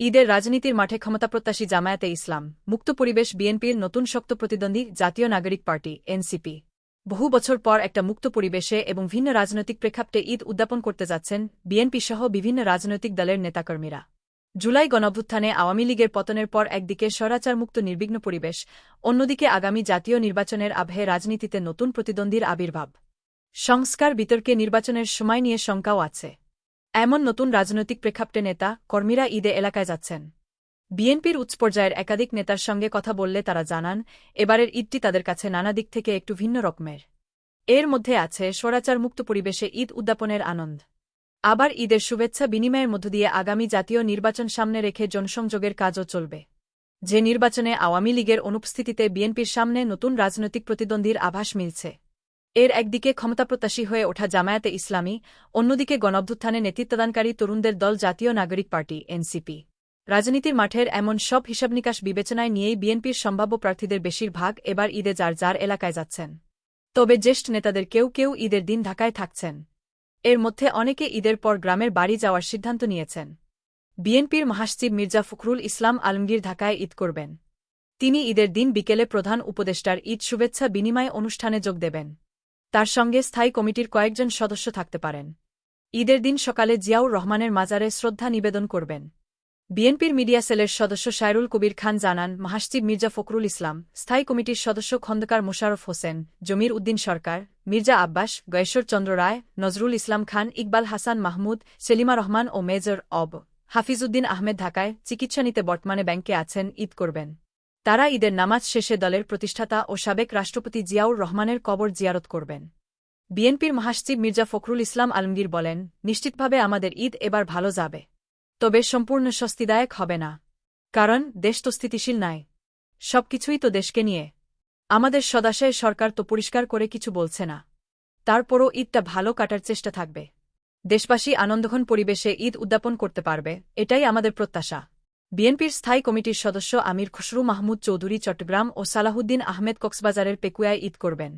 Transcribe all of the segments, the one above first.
ঈদের রাজনীতির মাঠে ক্ষমতাপ্রত্যাশী জামায়াতে ইসলাম, মুক্ত পরিবেশ বিএনপির নতুন শক্ত প্রতিদ্বন্দ্বী জাতীয় নাগরিক পার্টি, এনসিপি। বহু বছর পর একটা মুক্ত পরিবেশে এবং ভিন্ন রাজনৈতিক প্রেক্ষাপটে ঈদ উদ্যাপন করতে যাচ্ছেন বিএনপি সহ বিভিন্ন রাজনৈতিক দলের নেতাকর্মীরা। জুলাই গণভ্যুত্থানে আওয়ামী লীগের পতনের পর একদিকে স্বরাচারমুক্ত নির্বিঘ্ন পরিবেশ, অন্যদিকে আগামী জাতীয় নির্বাচনের আবহে রাজনীতিতে নতুন প্রতিদ্বন্দ্বীর আবির্ভাব। সংস্কার বিতর্কে নির্বাচনের সময় নিয়ে শঙ্কাও আছে। এমন নতুন রাজনৈতিক প্রেক্ষাপটে নেতা, কর্মীরা ঈদে এলাকায় যাচ্ছেন। বিএনপির উচ্চ পর্যায়ের একাধিক নেতার সঙ্গে কথা বললে তারা জানান, এবারের ঈদটি তাদের কাছে নানা দিক থেকে একটু ভিন্ন রকমের। এর মধ্যে আছে স্বরাচার মুক্ত পরিবেশে ঈদ উদ্যাপনের আনন্দ। আবার ঈদের শুভেচ্ছা বিনিময়ের মধ্য দিয়ে আগামী জাতীয় নির্বাচন সামনে রেখে জনসংযোগের কাজও চলবে। যে নির্বাচনে আওয়ামী লীগের অনুপস্থিতিতে বিএনপির সামনে নতুন রাজনৈতিক প্রতিদ্বন্দ্বীর আভাস মিলছে। এর একদিকে ক্ষমতাপ্রত্যাশী হয়ে ওঠা জামায়াতে ইসলামী, অন্যদিকে গণঅভ্যুত্থানে নেতৃত্বদানকারী তরুণদের দল জাতীয় নাগরিক পার্টি, এনসিপি। রাজনীতির মাঠের এমন সব হিসাবনিকাশ বিবেচনায় নিয়েই বিএনপির সম্ভাব্য প্রার্থীদের বেশিরভাগ এবার ঈদে যার যার এলাকায় যাচ্ছেন। তবে জ্যেষ্ঠ নেতাদের কেউ কেউ ঈদের দিন ঢাকায় থাকছেন। এর মধ্যে অনেকে ঈদের পর গ্রামের বাড়ি যাওয়ার সিদ্ধান্ত নিয়েছেন। বিএনপির মহাসচিব মির্জা ফখরুল ইসলাম আলমগীর ঢাকায় ঈদ করবেন। তিনি ঈদের দিন বিকেলে প্রধান উপদেষ্টার ঈদ শুভেচ্ছা বিনিময় অনুষ্ঠানে যোগ দেবেন। তার সঙ্গে স্থায়ী কমিটির কয়েকজন সদস্য থাকতে পারেন। ঈদের দিন সকালে জিয়াউর রহমানের মাজারে শ্রদ্ধা নিবেদন করবেন। বিএনপির মিডিয়া সেলের সদস্য সায়রুল কবির খান জানান মাহাসচিব মির্জা ফখরুল ইসলাম, স্থায়ী কমিটির সদস্য খন্দকার মোশারফ হোসেন, জমির উদ্দিন সরকার, মির্জা আব্বাস, গয়েশ্বর চন্দ্র রায়, নজরুল ইসলাম খান, ইকবাল হাসান মাহমুদ, সেলিমা রহমান ও মেজর অব হাফিজউদ্দিন আহমেদ ঢাকায় চিকিৎসা নিতে বর্তমানে ব্যাংকে আছেন, ঈদ করবেন। তারা ঈদের নামাজ শেষে দলের প্রতিষ্ঠাতা ও সাবেক রাষ্ট্রপতি জিয়াউর রহমানের কবর জিয়ারত করবেন। বিএনপির মহাসচিব মির্জা ফখরুল ইসলাম আলমগীর বলেন, নিশ্চিতভাবে আমাদের ঈদ এবার ভালো যাবে। তবে সম্পূর্ণ স্বস্তিদায়ক হবে না। কারণ দেশ তো স্থিতিশীল নাই। সবকিছুই তো দেশকে নিয়ে। আমাদের সদাশয় সরকার তো পরিষ্কার করে কিছু বলছে না। তারপরও ঈদটা ভালো কাটার চেষ্টা থাকবে। দেশবাসী আনন্দঘন পরিবেশে ঈদ উদ্যাপন করতে পারবে, এটাই আমাদের প্রত্যাশা। বিএনপির স্থায়ী কমিটির সদস্য আমির খসরু মাহমুদ চৌধুরী চট্টগ্রাম ও সালাহুদ্দিন আহমেদ কক্সবাজারের পেকুয়ায় ঈদ করবেন।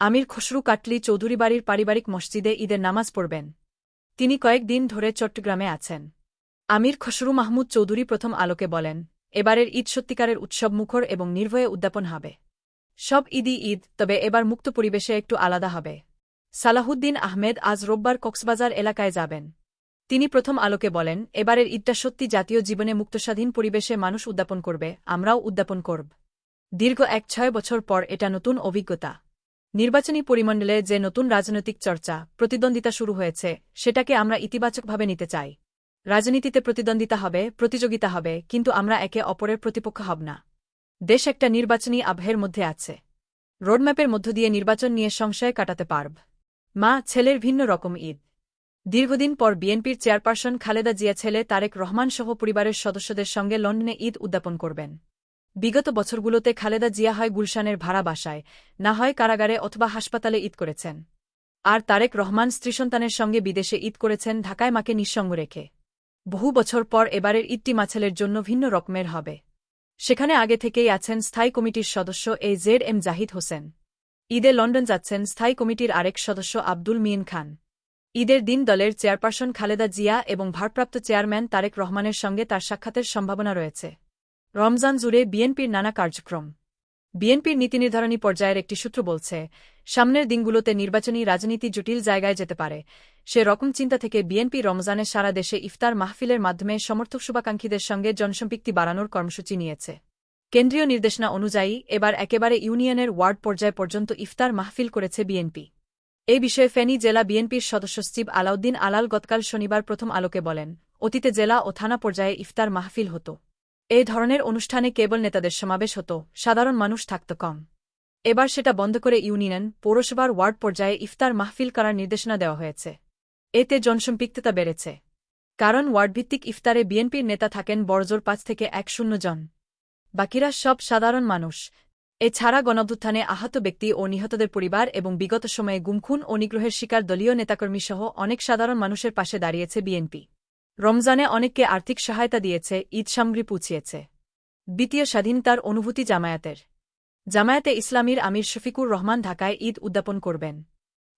আমির খসরু কাটলি চৌধুরী বাড়ির পারিবারিক মসজিদে ঈদের নামাজ পড়বেন। তিনি কয়েকদিন ধরে চট্টগ্রামে আছেন। আমির খসরু মাহমুদ চৌধুরী প্রথম আলোকে বলেন, এবারের ঈদ সত্যিকারের উৎসব মুখর এবং নির্ভয়ে উদ্যাপন হবে। সব ঈদই ঈদ, তবে এবার মুক্ত পরিবেশে একটু আলাদা হবে। সালাহুদ্দিন আহমেদ আজ রোববার কক্সবাজার এলাকায় যাবেন। তিনি প্রথম আলোকে বলেন, এবারের ঈদটা সত্যি জাতীয় জীবনে মুক্তস্বাধীন পরিবেশে মানুষ উদ্যাপন করবে, আমরাও উদ্যাপন করব। দীর্ঘ এক ছয় বছর পর এটা নতুন অভিজ্ঞতা। নির্বাচনী পরিমণ্ডলে যে নতুন রাজনৈতিক চর্চা, প্রতিদ্বন্দ্বিতা শুরু হয়েছে, সেটাকে আমরা ইতিবাচকভাবে নিতে চাই। রাজনীতিতে প্রতিদ্বন্দ্বিতা হবে, প্রতিযোগিতা হবে, কিন্তু আমরা একে অপরের প্রতিপক্ষ হব না। দেশ একটা নির্বাচনী আবহের মধ্যে আছে। রোডম্যাপের মধ্য দিয়ে নির্বাচন নিয়ে সংশয় কাটাতে পারব। মা, ছেলের ভিন্ন রকম ঈদ। দীর্ঘদিন পর বিএনপির চেয়ারপারসন খালেদা জিয়া ছেলে তারেক রহমান সহ পরিবারের সদস্যদের সঙ্গে লন্ডনে ঈদ উদ্যাপন করবেন। বিগত বছরগুলোতে খালেদা জিয়া হয় গুলশানের ভাড়া বাসায়, না হয় কারাগারে অথবা হাসপাতালে ঈদ করেছেন। আর তারেক রহমান স্ত্রীসন্তানের সঙ্গে বিদেশে ঈদ করেছেন ঢাকায় মাকে নিঃসঙ্গ রেখে। বহু বছর পর এবারের ঈদটি মাছেলের জন্য ভিন্ন রকমের হবে। সেখানে আগে থেকেই আছেন স্থায়ী কমিটির সদস্য A Z M Jahid Hossain. ঈদে লন্ডন যাচ্ছেন স্থায়ী কমিটির আরেক সদস্য আব্দুল মিন খান। ঈদের দিন দলের চেয়ারপারসন খালেদা জিয়া এবং ভারপ্রাপ্ত চেয়ারম্যান তারেক রহমানের সঙ্গে তার সাক্ষাতের সম্ভাবনা রয়েছে। রমজান জুড়ে বিএনপির নানা কার্যক্রম। বিএনপির নীতিনির্ধারণী পর্যায়ের একটি সূত্র বলছে, সামনের দিনগুলোতে নির্বাচনী রাজনীতি জটিল জায়গায় যেতে পারে। সে রকম চিন্তা থেকে বিএনপি রমজানে সারা দেশে ইফতার মাহফিলের মাধ্যমে সমর্থক শুভাকাঙ্ক্ষীদের সঙ্গে জনসম্পৃক্তি বাড়ানোর কর্মসূচি নিয়েছে। কেন্দ্রীয় নির্দেশনা অনুযায়ী, এবার একেবারে ইউনিয়নের ওয়ার্ড পর্যায় পর্যন্ত ইফতার মাহফিল করেছে বিএনপি। এ বিষয়ে ফেনী জেলা বিএনপির সদস্য সচিব আলাউদ্দিন আলাল গতকাল শনিবার প্রথম আলোকে বলেন, অতীতে জেলা ও থানা পর্যায়ে ইফতার মাহফিল হতো। এ ধরনের অনুষ্ঠানে কেবল নেতাদের সমাবেশ হতো, সাধারণ মানুষ থাকত কম। এবার সেটা বন্ধ করে ইউনিয়ন, পৌরসভার ওয়ার্ড পর্যায়ে ইফতার মাহফিল করার নির্দেশনা দেওয়া হয়েছে। এতে জনসম্পৃক্ততা বেড়েছে। কারণ ওয়ার্ডভিত্তিক ইফতারে বিএনপির নেতা থাকেন বড়জোর পাঁচ থেকে এক শূন্য জন। বাকিরা সব সাধারণ মানুষ। এছাড়া গণভ্যুত্থানে আহত ব্যক্তি ও নিহতদের পরিবার এবং বিগত সময়ে গুমখুন ও নিগ্রহের শিকার দলীয় নেতাকর্মী সহ অনেক সাধারণ মানুষের পাশে দাঁড়িয়েছে বিএনপি। রমজানে অনেককে আর্থিক সহায়তা দিয়েছে, ঈদ সামগ্রী পুছিয়েছে। দ্বিতীয় স্বাধীনতার অনুভূতি জামায়াতের। জামায়াতে ইসলামীর আমির শফিকুর রহমান ঢাকায় ঈদ উদ্যাপন করবেন।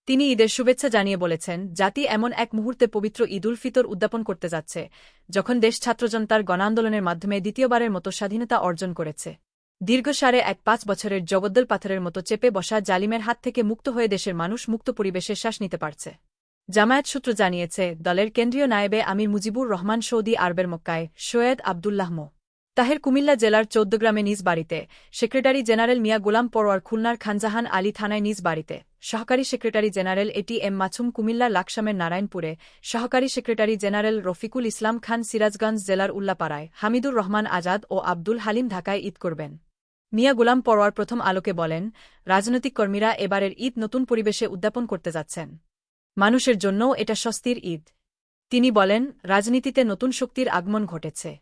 তিনি ঈদের শুভেচ্ছা জানিয়ে বলেছেন, জাতি এমন এক মুহূর্তে পবিত্র ঈদ উল ফিতর উদ্যাপন করতে যাচ্ছে, যখন দেশ ছাত্রজনতার গণান্দোলনের মাধ্যমে দ্বিতীয়বারের মতো স্বাধীনতা অর্জন করেছে। দীর্ঘ সাড়ে এক পাঁচ বছরের জগদ্দল পাথরের মতো চেপে বসা জালিমের হাত থেকে মুক্ত হয়ে দেশের মানুষ মুক্ত পরিবেশে শ্বাস নিতে পারছে। জামায়াত সূত্র জানিয়েছে, দলের কেন্দ্রীয় নায়েবে আমির মুজিবুর রহমান সৌদি আরবের মক্কায় সৈয়দ আবদুল্লাহ মো। তাহের কুমিল্লা জেলার চৌদ্দগ্রামে নিজ বাড়িতে। সেক্রেটারি জেনারেল মিয়া গোলাম পরোয়ার খুলনার খানজাহান আলী থানায় নিজ বাড়িতে। সহকারী secretary general A T M Masum Cumilla লাকসামের নারায়ণপুরে। সহকারী সেক্রেটারি জেনারেল রফিকুল ইসলাম খান সিরাজগঞ্জ জেলার উল্লাপাড়ায়। হামিদুর রহমান আজাদ ও আব্দুল হালিম ঢাকায় ঈদ করবেন। মিয়া গোলাম পরোয়ার প্রথম আলোকে বলেন, রাজনৈতিক কর্মীরা এবারের ঈদ নতুন পরিবেশে উদ্যাপন করতে যাচ্ছেন। মানুষের জন্যও এটা স্বস্তির ঈদ। তিনি বলেন, রাজনীতিতে নতুন শক্তির আগমন ঘটেছে।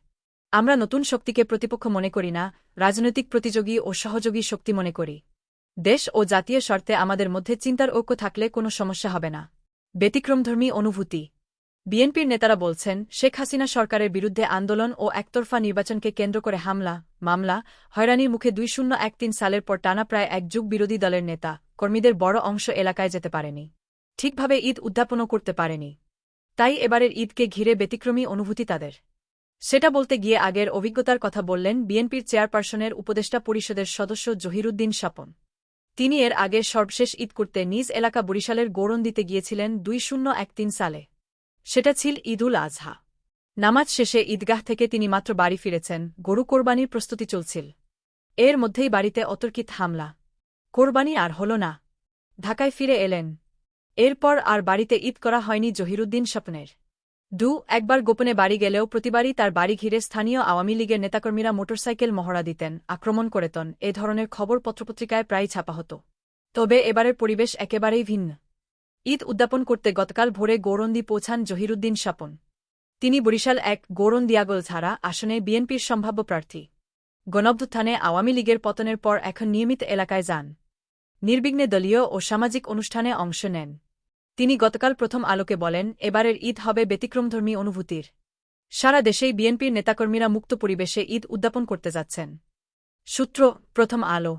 আমরা নতুন শক্তিকে প্রতিপক্ষ মনে করি না, রাজনৈতিক প্রতিযোগী ও সহযোগী শক্তি মনে করি। দেশ ও জাতীয় স্বার্থে আমাদের মধ্যে চিন্তার ঐক্য থাকলে কোনো সমস্যা হবে না। ব্যতিক্রমধর্মী অনুভূতি। বিএনপির নেতারা বলছেন, শেখ হাসিনা সরকারের বিরুদ্ধে আন্দোলন ও একতরফা নির্বাচনকে কেন্দ্র করে হামলা, মামলা, হয়রানির মুখে দুই শূন্য এক তিন সালের পর টানা প্রায় এক যুগ বিরোধী দলের নেতা, কর্মীদের বড় অংশ এলাকায় যেতে পারেনি। ঠিকভাবে ঈদ উদ্যাপনও করতে পারেনি। তাই এবারের ঈদকে ঘিরে ব্যতিক্রমী অনুভূতি তাদের। সেটা বলতে গিয়ে আগের অভিজ্ঞতার কথা বললেন বিএনপির চেয়ারপারসনের উপদেষ্টা পরিষদের সদস্য জহিরুদ্দিন স্বপন তিনি এর আগে সর্বশেষ ঈদ করতে নিজ এলাকা বরিশালের গৌরন দিতে গিয়েছিলেন দুই শূন্য এক তিন সালে। সেটা ছিল ঈদুল আজহা। নামাজ শেষে ঈদগাহ থেকে তিনি মাত্র বাড়ি ফিরেছেন, গরু কোরবানির প্রস্তুতি চলছিল। এর মধ্যেই বাড়িতে অতর্কিত হামলা। কোরবানি আর হল না। ঢাকায় ফিরে এলেন। এরপর আর বাড়িতে ঈদ করা হয়নি জহিরুদ্দিন স্বপ্নের। দু, একবার গোপনে বাড়ি গেলেও প্রতিবারই তার বাড়ি ঘিরে স্থানীয় আওয়ামী লীগের নেতাকর্মীরা মোটরসাইকেল মহড়া দিতেন, আক্রমণ করেতন এ ধরনের খবর পত্রপত্রিকায় প্রায় ছাপা হতো। তবে এবারের পরিবেশ একেবারেই ভিন্ন। ঈদ উদ্যাপন করতে গতকাল ভোরে গৌরন্দি পৌঁছান জহিরুদ্দিন স্বপন। তিনি বরিশাল এক গৌরন্দিয়াগল ছাড়া আসনে বিএনপির সম্ভাব্য প্রার্থী। গণঅভ্যুত্থানে আওয়ামী লীগের পতনের পর এখন নিয়মিত এলাকায় যান। নির্বিঘ্নে দলীয় ও সামাজিক অনুষ্ঠানে অংশ নেন। তিনি গতকাল প্রথম আলোকে বলেন, এবারের ঈদ হবে ব্যতিক্রমধর্মী অনুভূতির। সারা দেশেই বিএনপির নেতাকর্মীরা মুক্ত পরিবেশে ঈদ উদ্যাপন করতে যাচ্ছেন। সূত্র, প্রথম আলো।